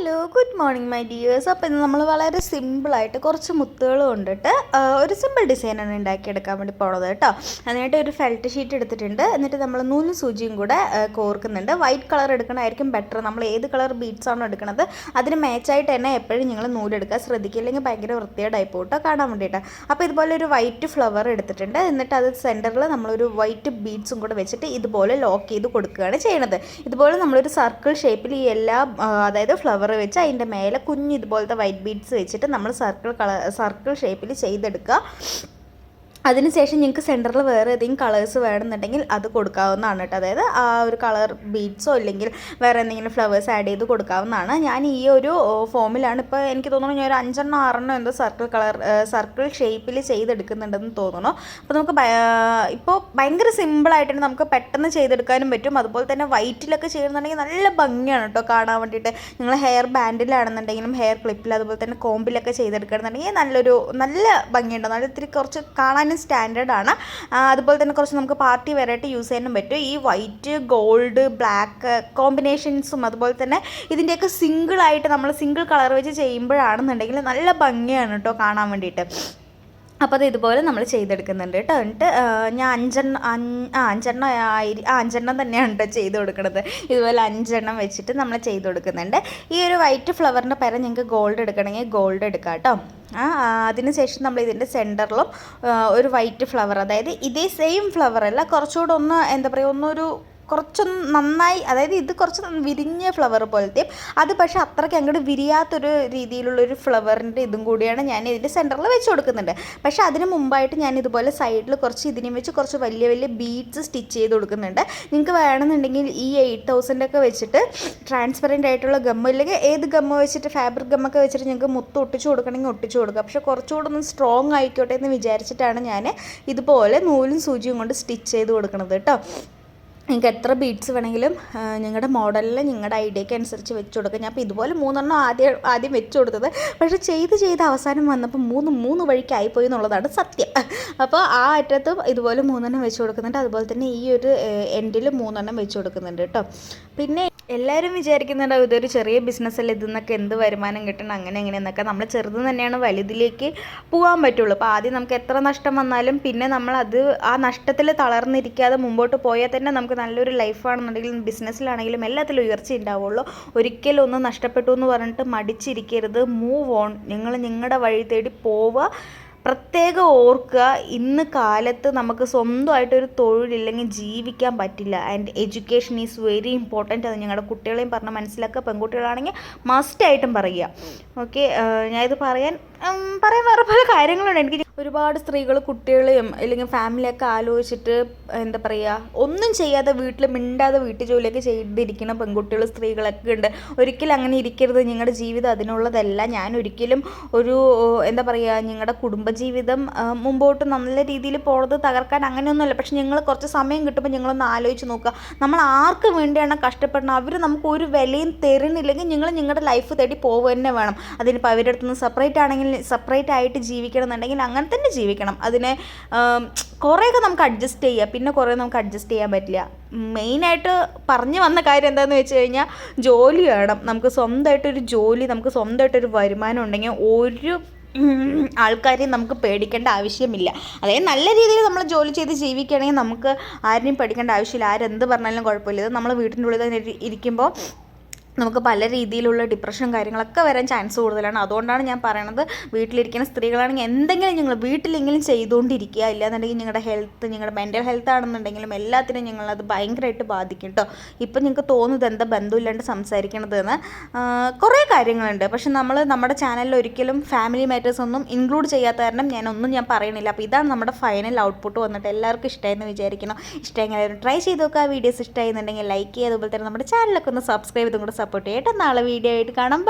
Hello good morning my dears അപ്പോൾ ഇന്ന് നമ്മൾ വളരെ സിമ്പിളായിട്ട് കുറച്ച് മുത്തുകൾ കൊണ്ടിട്ട് ഒരു സിമ്പിൾ ഡിസൈനാണ് ഉണ്ടാക്കിയെടുക്കാൻ വേണ്ടി പോണത് കേട്ടോ അതിനായിട്ട് ഒരു ഫെൽറ്റ് ഷീറ്റ് എടുത്തിട്ടുണ്ട്. എന്നിട്ട് നമ്മൾ നൂലും സൂചിയും കൂടെ കോർക്കുന്നുണ്ട്. വൈറ്റ് കളർ എടുക്കണമായിരിക്കും ബെറ്റർ നമ്മൾ ഏത് കളർ ബീഡ്സ് ആണോ എടുക്കുന്നത് അതിന് മാച്ചായിട്ട് തന്നെ എപ്പോഴും നിങ്ങൾ നൂലെടുക്കുക ശ്രദ്ധിക്കില്ലെങ്കിൽ ഭയങ്കര വൃത്തികേടായി പോട്ടോ കാണാൻ വേണ്ടിയിട്ട്. അപ്പോൾ ഇതുപോലെ ഒരു വൈറ്റ് ഫ്ലവർ എടുത്തിട്ടുണ്ട്. എന്നിട്ട് അത് സെന്ററിൽ നമ്മളൊരു വൈറ്റ് ബീഡ്സും കൂടെ വെച്ചിട്ട് ഇതുപോലെ ലോക്ക് ചെയ്ത് കൊടുക്കുകയാണ് ചെയ്യുന്നത് ഇതുപോലെ നമ്മളൊരു സർക്കിൾ ഷേപ്പിൽ ഈ എല്ലാ അതായത് ഫ്ലവർ വെച്ച് അതിന്റെ മേലെ കുഞ്ഞ് ഇതുപോലത്തെ വൈറ്റ് ബീഡ്സ് വെച്ചിട്ട് നമ്മൾ സർക്കിൾ കളർ സർക്കിൾ ഷേപ്പിൽ ചെയ്തെടുക്കുക. അതിനുശേഷം നിങ്ങൾക്ക് സെന്ററിൽ വേറെ ഏതെങ്കിലും കളേഴ്സ് വേണമെന്നുണ്ടെങ്കിൽ അത് കൊടുക്കാവുന്നതാണ് കേട്ടോ. അതായത് ആ ഒരു കളർ ബീഡ്സോ അല്ലെങ്കിൽ വേറെ എന്തെങ്കിലും ഫ്ലവേഴ്സ് ആഡ് ചെയ്ത് കൊടുക്കാവുന്നതാണ്. ഞാൻ ഈ ഒരു ഫോമിലാണ് ഇപ്പോൾ എനിക്ക് തോന്നുന്നു ഞാൻ ഒരു അഞ്ചെണ്ണം ആറെണ്ണം എന്തോ സർക്കിൾ കളർ സർക്കിൾ ഷേപ്പിൽ ചെയ്തെടുക്കുന്നുണ്ടെന്ന് തോന്നുന്നു. അപ്പോൾ നമുക്ക് ഇപ്പോൾ ഭയങ്കര സിമ്പിളായിട്ട് തന്നെ നമുക്ക് പെട്ടെന്ന് ചെയ്തെടുക്കാനും പറ്റും. അതുപോലെ തന്നെ വൈറ്റിലൊക്കെ ചെയ്യുന്നുണ്ടെങ്കിൽ നല്ല ഭംഗിയാണ് കേട്ടോ കാണാൻ വേണ്ടിയിട്ട്. നിങ്ങൾ ഹെയർ ബാൻഡിലാണെന്നുണ്ടെങ്കിലും ഹെയർ ക്ലിപ്പിൽ അതുപോലെ തന്നെ കോമ്പിലൊക്കെ ചെയ്തെടുക്കുകയാണെന്നുണ്ടെങ്കിൽ നല്ലൊരു നല്ല ഭംഗിയുണ്ട്. നല്ല ഇത്തിരി കുറച്ച് കാണാനും സ്റ്റാൻഡേർഡ് ആണ് അതുപോലെ തന്നെ കുറച്ച് നമുക്ക് പാർട്ടി വെറൈറ്റി യൂസ് ചെയ്യാനും പറ്റും. ഈ വൈറ്റ് ഗോൾഡ് ബ്ലാക്ക് കോമ്പിനേഷൻസും അതുപോലെ തന്നെ ഇതിന്റെയൊക്കെ സിംഗിളായിട്ട് നമ്മൾ സിംഗിൾ കളർ വെച്ച് ചെയ്യുമ്പോഴാണെന്നുണ്ടെങ്കിൽ നല്ല ഭംഗിയാണ് കേട്ടോ കാണാൻ വേണ്ടിയിട്ട്. അപ്പോൾ അത് ഇതുപോലെ നമ്മൾ ചെയ്തെടുക്കുന്നുണ്ട് കേട്ടോ. എന്നിട്ട് ഞാൻ അഞ്ചെണ്ണം അഞ്ച് ആ അഞ്ചെണ്ണം ആയിരി ആ അഞ്ചെണ്ണം തന്നെയാണ് കേട്ടോ ചെയ്ത് കൊടുക്കുന്നത് ഇതുപോലെ അഞ്ചെണ്ണം വെച്ചിട്ട് നമ്മൾ ചെയ്ത് കൊടുക്കുന്നുണ്ട്. ഈ ഒരു വൈറ്റ് ഫ്ലവറിന്റെ പകരം നിങ്ങൾക്ക് ഗോൾഡ് എടുക്കണമെങ്കിൽ ഗോൾഡ് എടുക്കാം കേട്ടോ. ആ, അതിനുശേഷം നമ്മൾ ഇതിന്റെ സെന്ററിലും ഒരു വൈറ്റ് ഫ്ലവർ അതായത് ഇതേ സെയിം ഫ്ലവർ അല്ല കുറച്ചുകൂടെ ഒന്ന് എന്താ പറയുക ഒന്നൊരു കുറച്ചൊന്ന് നന്നായി അതായത് ഇത് കുറച്ച് വിരിഞ്ഞ ഫ്ലവർ പോലത്തെ അത് പക്ഷേ അത്രയ്ക്ക് അങ്ങോട്ട് വിരിയാത്തൊരു രീതിയിലുള്ളൊരു ഫ്ലവറിന്റെ ഇതും കൂടിയാണ് ഞാൻ ഇതിന്റെ സെന്ററിൽ വെച്ച് കൊടുക്കുന്നുണ്ട്. പക്ഷേ അതിന് മുമ്പായിട്ട് ഞാൻ ഇതുപോലെ സൈഡിൽ കുറച്ച് ഇതിനെയും വെച്ച് കുറച്ച് വലിയ വലിയ ബീഡ്സ് സ്റ്റിച്ച് ചെയ്ത് കൊടുക്കുന്നുണ്ട്. നിങ്ങൾക്ക് വേണമെന്നുണ്ടെങ്കിൽ ഈ എയ്റ്റ് തൗസൻഡ് ഒക്കെ വെച്ചിട്ട് ട്രാൻസ്പെറന്റ് ആയിട്ടുള്ള ഗമ്മ ഇല്ലെങ്കിൽ ഏത് ഗമ്മ വെച്ചിട്ട് ഫാബ്രിക് ഗമ്മൊക്കെ വെച്ചിട്ട് നിങ്ങൾക്ക് മുത്ത് ഒട്ടിച്ച് കൊടുക്കണമെങ്കിൽ ഒട്ടിച്ച് കൊടുക്കുക പക്ഷേ കുറച്ചുകൂടെ ഒന്ന് സ്ട്രോങ് ആയിക്കോട്ടെ എന്ന് വിചാരിച്ചിട്ടാണ് ഞാൻ ഇതുപോലെ നൂലും സൂചിയും കൊണ്ട് സ്റ്റിച്ച് ചെയ്ത് കൊടുക്കുന്നത് കേട്ടോ. നിങ്ങൾക്ക് എത്ര ബീഡ്സ് വേണമെങ്കിലും നിങ്ങളുടെ മോഡലിൽ നിങ്ങളുടെ ഐഡിയക്ക് അനുസരിച്ച് വെച്ച് കൊടുക്കുക ഞാൻ അപ്പോൾ ഇതുപോലെ മൂന്നെണ്ണം ആദ്യം ആദ്യം വെച്ച് കൊടുത്തത്. പക്ഷേ ചെയ്ത് ചെയ്ത് അവസാനം വന്നപ്പോൾ മൂന്ന് മൂന്ന് വഴിക്കായിപ്പോയി എന്നുള്ളതാണ് സത്യം. അപ്പോൾ ആ അറ്റത്തും ഇതുപോലെ മൂന്നെണ്ണം വെച്ച് കൊടുക്കുന്നുണ്ട്. അതുപോലെ തന്നെ ഈ ഒരു എൻഡിൽ മൂന്നെണ്ണം വെച്ച് കൊടുക്കുന്നുണ്ട് കേട്ടോ. പിന്നെ എല്ലാവരും വിചാരിക്കുന്നുണ്ടാവും ഇതൊരു ചെറിയ ബിസിനസ്സല്ലേ ഇതിന്നൊക്കെ എന്ത് വരുമാനം കിട്ടണം? അങ്ങനെ എങ്ങനെയെന്നൊക്കെ നമ്മൾ ചെറുത് തന്നെയാണ് വലുതിലേക്ക് പോകാൻ പറ്റുള്ളൂ. അപ്പോൾ ആദ്യം നമുക്ക് എത്ര നഷ്ടം വന്നാലും പിന്നെ നമ്മൾ അത് ആ നഷ്ടത്തിൽ തളർന്നിരിക്കാതെ മുമ്പോട്ട് പോയാൽ തന്നെ നമുക്ക് നല്ലൊരു ലൈഫാണെന്നുണ്ടെങ്കിലും ബിസിനസ്സിലാണെങ്കിലും എല്ലാത്തിലും ഉയർച്ച ഉണ്ടാവുള്ളൂ. ഒരിക്കലും ഒന്ന് നഷ്ടപ്പെട്ടു എന്ന് പറഞ്ഞിട്ട് മടിച്ചിരിക്കരുത്. മൂവ് ഓൺ നിങ്ങൾ നിങ്ങളുടെ വഴി തേടി പോവുക. പ്രത്യേകം ഓർക്കുക ഇന്ന് കാലത്ത് നമുക്ക് സ്വന്തമായിട്ടൊരു തൊഴിലില്ലെങ്കിൽ ജീവിക്കാൻ പറ്റില്ല. And education is very important അത് ഞങ്ങളുടെ കുട്ടികളെയും പറഞ്ഞ് മനസ്സിലാക്കുക. പെൺകുട്ടികളാണെങ്കിൽ മസ്റ്റായിട്ടും പറയുക. ഓക്കെ ഞാനിത് പറയാൻ പറയാൻ വേറെ പല കാര്യങ്ങളുണ്ട്. എനിക്ക് ഒരുപാട് സ്ത്രീകൾ കുട്ടികളെയും അല്ലെങ്കിൽ ഫാമിലിയൊക്കെ ആലോചിച്ചിട്ട് എന്താ പറയുക ഒന്നും ചെയ്യാതെ വീട്ടിൽ മിണ്ടാതെ വീട്ടു ജോലിയൊക്കെ ചെയ്തിരിക്കുന്ന പെൺകുട്ടികൾ സ്ത്രീകളൊക്കെ ഉണ്ട്. ഒരിക്കലും അങ്ങനെ ഇരിക്കരുത്. നിങ്ങളുടെ ജീവിതം അതിനുള്ളതല്ല. ഞാൻ ഒരിക്കലും ഒരു എന്താ പറയുക നിങ്ങളുടെ കുടുംബജീവിതം മുമ്പോട്ട് നല്ല രീതിയിൽ പോണത് തകർക്കാൻ അങ്ങനെയൊന്നുമല്ല. പക്ഷെ നിങ്ങൾ കുറച്ച് സമയം കിട്ടുമ്പോൾ നിങ്ങളൊന്ന് ആലോചിച്ച് നോക്കുക. നമ്മൾ ആർക്ക് വേണ്ടിയാണ് കഷ്ടപ്പെടുന്നത്? അവർ നമുക്ക് ഒരു വിലയും തരുന്നില്ലെങ്കിൽ നിങ്ങൾ നിങ്ങളുടെ ലൈഫ് തേടി പോവുക തന്നെ വേണം. അതിനിപ്പോൾ അവരുടെ അടുത്ത് നിന്ന് സെപ്പറേറ്റ് ആണെങ്കിൽ സെപ്പറേറ്റ് ആയിട്ട് ജീവിക്കണം എന്നുണ്ടെങ്കിൽ അങ്ങനെ തന്നെ ജീവിക്കണം. അതിനെ കുറേയൊക്കെ നമുക്ക് അഡ്ജസ്റ്റ് ചെയ്യാം. പിന്നെ കുറേ നമുക്ക് അഡ്ജസ്റ്റ് ചെയ്യാൻ പറ്റില്ല. മെയിനായിട്ട് പറഞ്ഞു വന്ന കാര്യം എന്താണെന്ന് വെച്ച് കഴിഞ്ഞാൽ ജോലി വേണം. നമുക്ക് സ്വന്തമായിട്ടൊരു ജോലി നമുക്ക് സ്വന്തമായിട്ടൊരു വരുമാനം ഉണ്ടെങ്കിൽ ഒരു ആൾക്കാരെയും നമുക്ക് പേടിക്കേണ്ട ആവശ്യമില്ല. അതായത് നല്ല രീതിയിൽ നമ്മൾ ജോലി ചെയ്ത് ജീവിക്കുകയാണെങ്കിൽ നമുക്ക് ആരെയും പേടിക്കേണ്ട ആവശ്യമില്ല. ആരെന്ത് പറഞ്ഞാലും കുഴപ്പമില്ല. ഇത് നമ്മൾ വീട്ടിന്റെ ഉള്ളിൽ തന്നെ ഇരിക്കുമ്പോൾ നമുക്ക് പല രീതിയിലുള്ള ഡിപ്രഷനും കാര്യങ്ങളൊക്കെ വരാൻ ചാൻസ് കൂടുതലാണ്. അതുകൊണ്ടാണ് ഞാൻ പറയണത് വീട്ടിലിരിക്കുന്ന സ്ത്രീകളാണെങ്കിൽ എന്തെങ്കിലും നിങ്ങൾ വീട്ടിലെങ്കിലും ചെയ്തുകൊണ്ടിരിക്കുക. ഇല്ലാന്നുണ്ടെങ്കിൽ നിങ്ങളുടെ ഹെൽത്ത് നിങ്ങളുടെ മെന്റൽ ഹെൽത്ത് ആണെന്നുണ്ടെങ്കിലും എല്ലാത്തിനും നിങ്ങളത് ഭയങ്കരമായിട്ട് ബാധിക്കും കേട്ടോ ഇപ്പം നിങ്ങൾക്ക് തോന്നുന്നത് എന്താ ബന്ധമില്ലാണ്ട് സംസാരിക്കണതെന്ന്? കുറേ കാര്യങ്ങളുണ്ട്. പക്ഷെ നമ്മൾ നമ്മുടെ ചാനലിൽ ഒരിക്കലും ഫാമിലി മാറ്റേഴ്സ് ഒന്നും ഇൻക്ലൂഡ് ചെയ്യാത്ത കാരണം ഞാനൊന്നും ഞാൻ പറയണില്ല. അപ്പോൾ ഇതാണ് നമ്മുടെ ഫൈനൽ ഔട്ട്പുട്ട് വന്നിട്ട് എല്ലാവർക്കും ഇഷ്ടമായെന്ന് വിചാരിക്കണം ഇഷ്ടമെങ്കിൽ ട്രൈ ചെയ്ത് നോക്കുക. വീഡിയോസ് ഇഷ്ടമായിരുന്നുണ്ടെങ്കിൽ ലൈക്ക് ചെയ്യുക. അതുപോലെ തന്നെ നമ്മുടെ ചാനലൊക്കെ ഒന്ന് സബ്സ്ക്രൈബ് ചെയ്തും കൂടെ സപ്പോർട്ട് ചെയ്യട്ടെ നാളെ വീഡിയോ ആയിട്ട് കാണാം.